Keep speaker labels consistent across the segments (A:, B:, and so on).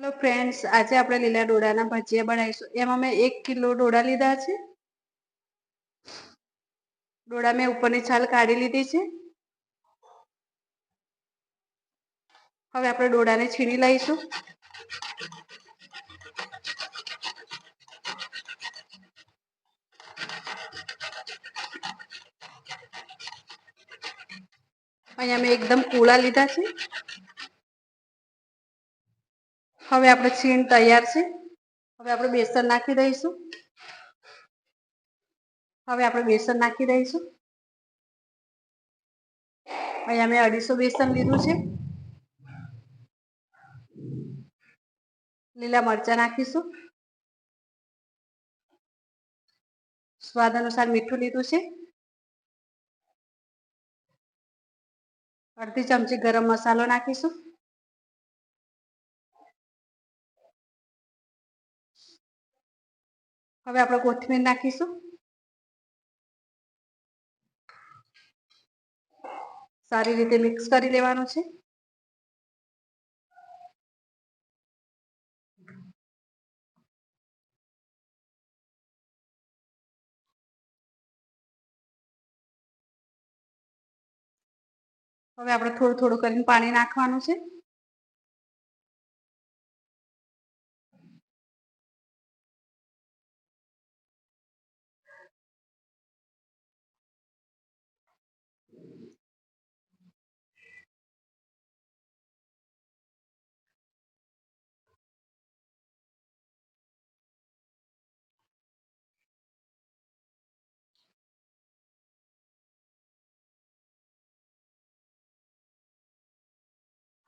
A: Hello friends આજે આપણે લીલા ડોડાના ભજીયા બનાવીશું. એમાં મેં એક કિલો ડોડા લીધા છે. ડોડા મેં ઉપરની છાલ કાઢી લીધી છે. હવે આપણે ડોડાને છીણી લઈશું. અહીંયા મેં એકદમ કોળા લીધા છે. હવે આપણે છીણ તૈયાર છે. હવે આપણે બેસન નાખી દઈશું. હવે આપણે બેસન નાખી દઈશું. અહીંયા મેં અઢીસો બેસન લીધું છે. લીલા મરચા નાખીશું. સ્વાદ અનુસાર મીઠું લીધું છે. અડધી ચમચી ગરમ મસાલો નાખીશું. હવે આપણે કોથમીર નાખીશું. સારી રીતે મિક્સ કરી લેવાનું છે. હવે આપણે થોડું થોડું કરીને પાણી નાખવાનું છે.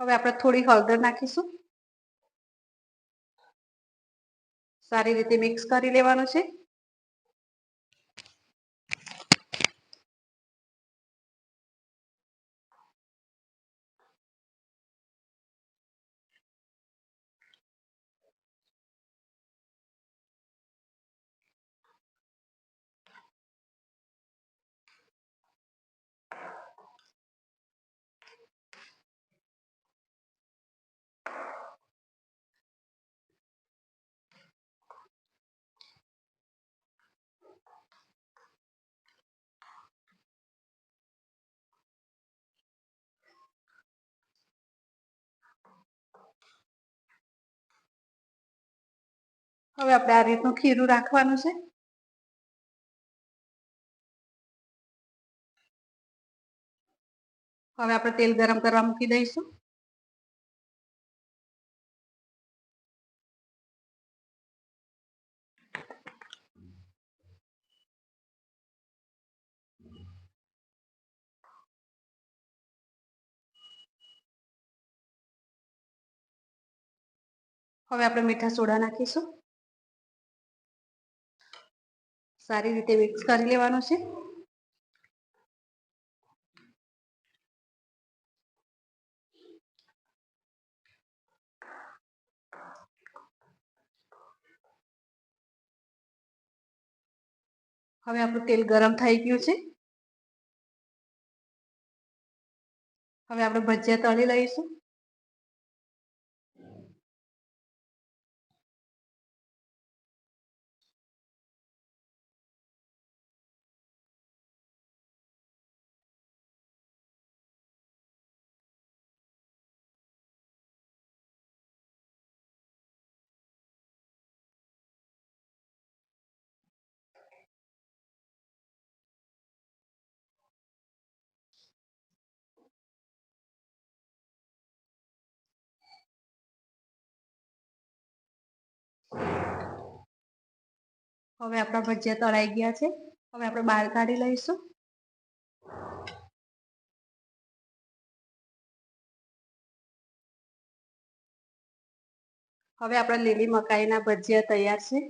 A: હવે આપણે થોડી હળદર નાખીશું. સારી રીતે મિક્સ કરી લેવાનું છે. હવે આપણે આ રીતનું ખીરું રાખવાનું છે. હવે આપણે તેલ ગરમ કરવા મૂકી દઈશું. હવે આપણે મીઠા સોડા નાખીશું. સારી રીતે મિક્સ કરી લેવાનું છે. હવે આપણું તેલ ગરમ થઈ ગયું છે. હવે આપણે ભજીયા તળી લઈશું. હવે આપણા ભજીયા તળાઈ ગયા છે. હવે આપણે બહાર કાઢી લઈશું. હવે આપણા લીલી મકાઈના ભજીયા તૈયાર છે.